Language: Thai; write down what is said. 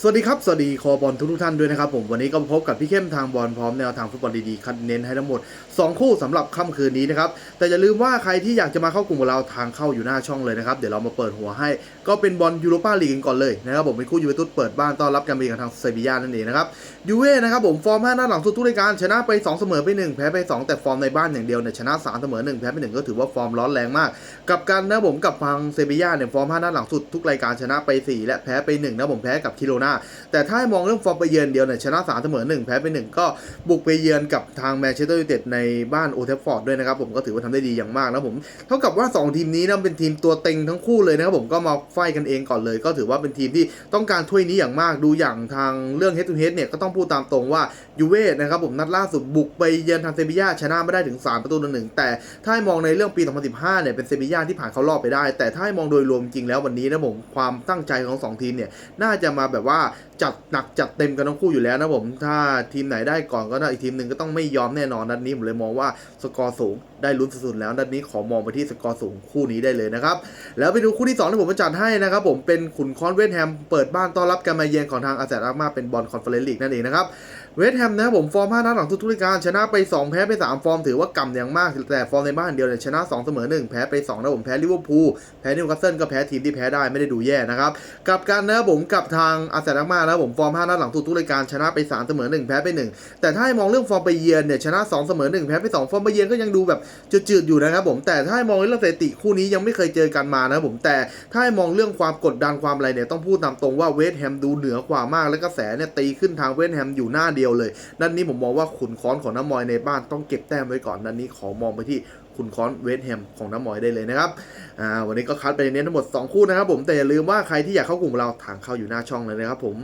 สวัสดีครับ สวัสดีคอบอลทุกๆท่านด้วยนะครับผมวันนี้ก็พบกับพี่เข้มทางบอลพร้อมแนวทางฟุตบอลดีๆคัดเน้นให้ทั้งหมด 2 คู่สำหรับค่ำคืนนี้นะครับแต่อย่าลืมว่าใครที่อยากจะมาเข้ากลุ่มกับเราทางเข้าอยู่หน้าช่องเลยนะครับเดี๋ยวเรามาเปิดหัวให้ ก็เป็นบอลยูโรปาลีกกันก่อนเลยนะครับผมเป็นคู่ยูเวนตุสเปิดบ้านต้อนรับการเยือนกับทางเซบียานั่นเองนะครับยูเว่นะครับผมฟอร์ม5หน้าหลังสุดทุกรายการชนะไป 2 เสมอไป 1 แพ้ไป 2 แต่ฟอร์มในบ้านอย่างเดียวเนี่ยชนะ3เสมอ1แพ้ไป1ก็ถือว่าฟอร์มร้อนแรงมาก กับกันนะผมกับทางเซบียาเนี่ยฟอร์ม5หน้าหลังสุดทุกรายการชนะไป 4 และแพ้ไป1นะผมแพ้กับคิโรนาแต่ถ้าให้มองเรื่องฟอร์มไปเยือนเดียวเนี่ยชนะ3เสมอ1แพ้ไป1ก็บุกไปเยือนกับทางแมนเชสเตอร์ยูไนเต็ดในบ้านโอเทฟฟอร์ดด้วยนะครับผมก็ถือว่าทำได้ดีอย่างมากนะผมเท่ากับว่า 2 ทีมนี้นะเป็นทีมตัวเต็งทั้งคู่เลยนะครับผมก็มาไฟกันเองก่อนเลย ก็ถือว่าเป็นทีมที่ต้องการถ้วยนี้อย่างมากดูอย่างทางเรื่อง head to head เนี่ยก็ต้องพูดตามตรงว่ายูเว่นะครับผมนัดล่าสุดบุกไปเยือนทางเซบียาชนะไม่ได้ถึง 3 ประตูต่อหนึ่งแต่ถ้าให้มองในเรื่องปี 2015 เนี่ยเป็นเซบียาที่ผ่านเข้ารอบไปได้ แต่ถ้าให้มองโดยรวมจริงแล้ววันนี้นะผมความตั้งใจของสองทีมเนี่ยน่าจะมาแบบว่าจัดหนักจัดเต็มกันทั้งคู่อยู่แล้วนะผม ถ้าทีมไหนได้ก่อนก็ได้อีกทีมหนึ่งก็ต้องไม่ยอมแน่นอนนัดนี้ผมเลยมองว่าสกอร์สูงได้ลุ้นสุดๆแล้วนัดนี้ขอมองไปที่สกอร์สูงคู่นี้ได้เลยนะครับ แล้วไปดูคู่ที่2ที่ผมจัดให้นะครับผมเป็นขุนคอนเวสต์แฮมเปิดบ้านต้อนรับการมาเยือนของทางอาแซดอาร์มาเป็นบอลคอนเฟอเรนซ์ลีกนั่นเองนะครับเวสต์แฮมนะครับผมฟอร์ม 5 นัดหลังทุกๆรายการชนะไป 2 แพ้ไป 3 ฟอร์มถือว่ากำอย่างมาก แต่ฟอร์มในบ้านเดียวเนี่ยชนะ 2 เสมอ 1 แพ้ไป2นะผมแพ้ลิเวอร์พูลแพ้นิวคาสเซิลก็แพ้ทีมที่แพ้ได้ไม่ได้ดูแย่นะครับกับการนะครับผมกับทางอาแซดอาร์มานะผมฟอร์ม5นัดหลังทุกรายการชนะไป3เสมอ1แพ้ไป 1 แต่ถ้าให้มองเรื่องฟอร์มไปเยือนเนี่ยชนะ2เสมอ1แพ้ไป 2 ฟอร์มไปเยือนก็ยังดูแบบจืดๆอยู่นะครับผมแต่ถ้าให้มองเรื่องสถิติคู่นี้ยังไม่เคยเจอกันมานะผมแต่ถ้าให้มองเรื่องความกดดันความอะไรเนี่ยต้องพูดตามตรงว่าเวสต์แฮมดูเหนือกว่ามากและกระแสเนี่ยตีขึ้นทางเวสต์แฮมอยู่หน้าเดียวเลยนัดนนี้ผมมองว่าขุนค้อนของน้ำมอยในบ้านต้องเก็บแต้มไว้ก่อนนัดนนี้ขอมองไปที่ คุณคอนเวสแฮมของน้ำมอยได้เลยนะครับอ่าวันนี้ก็คัดไปในนี้ทั้งหมด 2 คู่นะครับผมแต่อย่าลืมว่าใครที่อยากเข้ากลุ่มเราทางเข้าอยู่หน้าช่องเลยนะครับผม